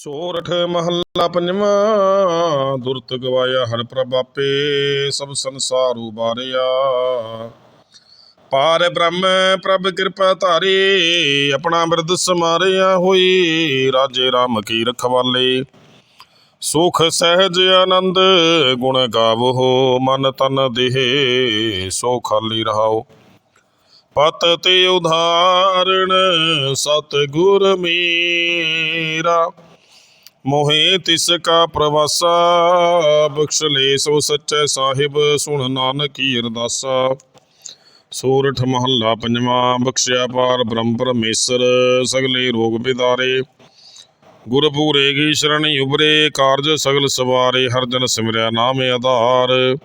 ਸੋਰਠ ਮਹੱਲਾ ਪੰਜਵਾਂ, ਦੁਰਤ ਗਵਾਇਆ ਹਰ ਪ੍ਰਭ ਆਪੇ, ਸਭ ਸੰਸਾਰ ਉਬਾਰਿਆ ਪਾਰ ਬ੍ਰਹਮ ਪ੍ਰਭ ਕਿਰਪਾ ਧਾਰੇ, ਆਪਣਾ ਬਿਰਦ ਸਮਾਰਿਆ ਹੋਈ, ਰਾਜੇ ਰਾਮ ਕੀ ਰਖਵਾਲੇ। ਸੁਖ, ਸਹਿਜ, ਆਨੰਦ, ਗੁਣ ਗਾਵੋ, ਮਨ ਤਨ ਦੇਹ, ਸੋ ਖਾਲੀ ਰਹਾਓ। ਪਤ ਤੇ ਉਧਾਰਣ ਸਤ ਗੁਰ ਮੇਰਾ। ਮੋਹਿ ਤਿਸ ਕਾ ਪ੍ਰਵਾਸਾ, ਬਖਸ਼ ਲੈ ਸੋ ਸੱਚੇ ਸਾਹਿਬ, ਸੁਣ ਨਾਨਕ ਨਾਨਕੀ ਅਰਦਾਸਾ। ਸੂਰਠ ਮਹੱਲਾ ਪੰਜਵਾਂ, ਬਖਸ਼ਿਆ ਪਾਰ ਬ੍ਰਹਮ ਪਰਮੇਸ਼ਰ, ਸਗਲੇ ਰੋਗ ਬਿਦਾਰੇ। ਗੁਰ ਪੂਰੇ ਕੀ ਸ਼ਰਣੀ ਉਬਰੇ ਕਾਰਜ ਸਗਲ ਸਵਾਰੇ, ਹਰ ਜਨ ਸਿਮਰਿਆ ਨਾਮ ਆਧਾਰ।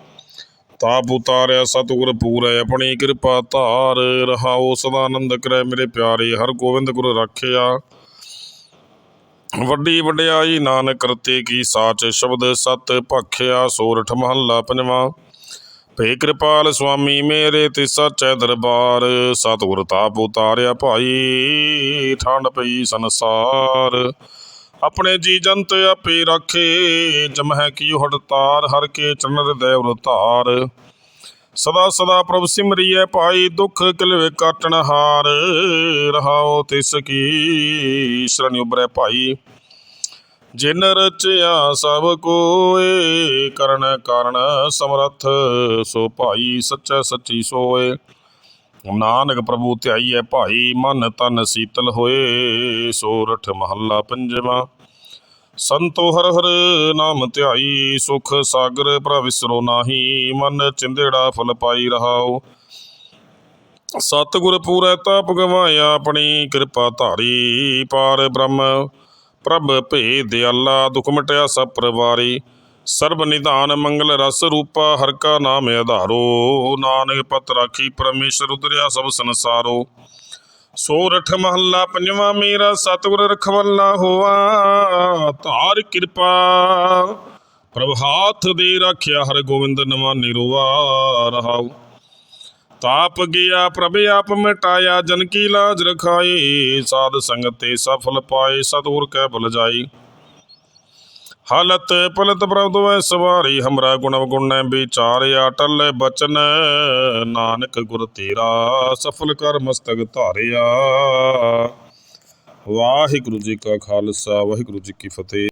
ਤਾਪ ਉਤਾਰਿਆ ਸਤਿਗੁਰ ਪੂਰੈ, ਆਪਣੀ ਕਿਰਪਾ ਧਾਰ। ਰਹਾਓ ਸਦਾ ਆਨੰਦ ਕਰੈ ਮੇਰੇ ਪਿਆਰੇ, ਹਰ ਗੋਬਿੰਦ ਗੁਰ ਰਾਖਿਆ। ਵੱਡੀ ਵਡਿਆਈ ਨਾਨਕ ਕਰਤੇ ਕੀ ਸਾਚ ਸ਼ਬਦ ਸਤ ਭਖਿਆ ਸੋਰਠ ਮਹੱਲਾ ਪੰਜਵਾਂ। ਭੇ ਕਿਰਪਾਲ ਸੁਆਮੀ ਮੇਰੇ ਤੇ ਸਚੈ ਦਰਬਾਰ ਸਤਿਗੁਰ ਤਾਪ ਉਤਾਰਿਆ ਭਾਈ, ਠੰਡ ਪਈ ਸੰਸਾਰ। ਆਪਣੇ ਜੀ ਜੰਤ ਆਪੇ ਰੱਖੇ ਜਮਹਿ ਕੀ ਹੜਤਾਰ ਹਰ ਕੇ ਚਰਨ ਦੇਵ ਧਾਰ ਸਦਾ ਸਦਾ ਪ੍ਰਭ ਸਿਮਰਿਐ ਭਾਈ, ਦੁਖ ਕਿਲਵੇ ਕਾਟਣ ਹਾਰ ਰਹਾਓ ਤਿਸ ਕੀ ਸ਼ਰਨ ਉਬਰੈ ਭਾਈ। ਜਿਨ ਰਚਿਆ ਸਭ ਕੋਏ, ਕਰਨ ਕਾਰਨ ਸਮਰਥ, ਸੋ ਭਾਈ ਸੱਚਾ ਸੱਚੀ ਸੋਏ। ਨਾਨਕ ਪ੍ਰਭੂ ਧਿਆਈਐ ਭਾਈ, ਮਨ ਤਨ ਸੀਤਲ ਹੋਏ ਸੋਰਠ ਮਹੱਲਾ ਪੰਜਵਾਂ। ਸੰਤੋ ਹਰ ਹਰ ਨਾਮ ਧਿਆਈ, ਸੁਖ ਸਾਗਰ ਪ੍ਰਭ ਵਿਸਰੋ ਨਾਹੀ, ਮਨ ਚਿੰਦੇੜਾ ਫਲ ਪਾਈ ਰਹਾਓ ਸਤਿਗੁਰ ਪੂਰੈ ਤਾਪ ਗਵਾਇਆ ਆਪਣੀ ਕਿਰਪਾ ਧਾਰੀ, ਪਾਰ ਬ੍ਰਹਮ ਪ੍ਰਭ ਭੇ ਦਿਆਲਾ ਦੁਖ ਮਟਿਆ ਸਭ ਪਰਵਾਰੀ। ਸਰਬ ਨਿਧਾਨ ਮੰਗਲ ਰਸ ਰੂਪਾ, ਹਰ ਕਾ ਨਾਮ ਆਧਾਰੋ। ਨਾਨਕ ਪਤ ਰਾਖੀ, ਪਰਮੇਸ਼ਰ ਉਤਰਿਆ ਸਭ ਸੰਸਾਰੋ। ਸੋਰਠ ਮਹੱਲਾ, ਪੰਜਵਾਂ ਮੇਰਾ, ਸਤਿਗੁਰ ਰਖਵਾਲਾ ਹੋਆ, ਧਾਰ ਕਿਰਪਾ। ਪ੍ਰਭ ਹਾਥ ਦੇ ਰੱਖਿਆ ਹਰ ਗੋਬਿੰਦ ਨਵਾ ਨਿਰਵਾ ਰਹਾਉ। ਤਾਪ ਗਿਆ, ਪ੍ਰਭ ਆਪ ਮਿਟਾਇਆ, ਜਨ ਕੀ ਲਾਜ ਰਖਾਏ, ਸਾਧ ਸੰਗਤ ਤੇ ਸਫਲ ਪਾਏ, ਸਤਿਗੁਰ ਕੈ ਬੁਲ ਜਾਈ ਹਾਲਤ ਪਲਤ ਪ੍ਰਭ ਦੋਇ ਸਵਾਰੀ, ਹਮਰਾ ਗੁਣ ਗੁਣੈ ਵਿਚਾਰਿਆ, ਟਲ ਬਚਨ, ਨਾਨਕ ਗੁਰ ਤੇਰਾ, ਸਫਲ ਕਰ ਮਸਤਕ ਧਾਰਿਆ। ਵਾਹਿਗੁਰੂ ਜੀ ਕਾ ਖਾਲਸਾ, ਵਾਹਿਗੁਰੂ ਜੀ ਕੀ ਫਤਿਹ।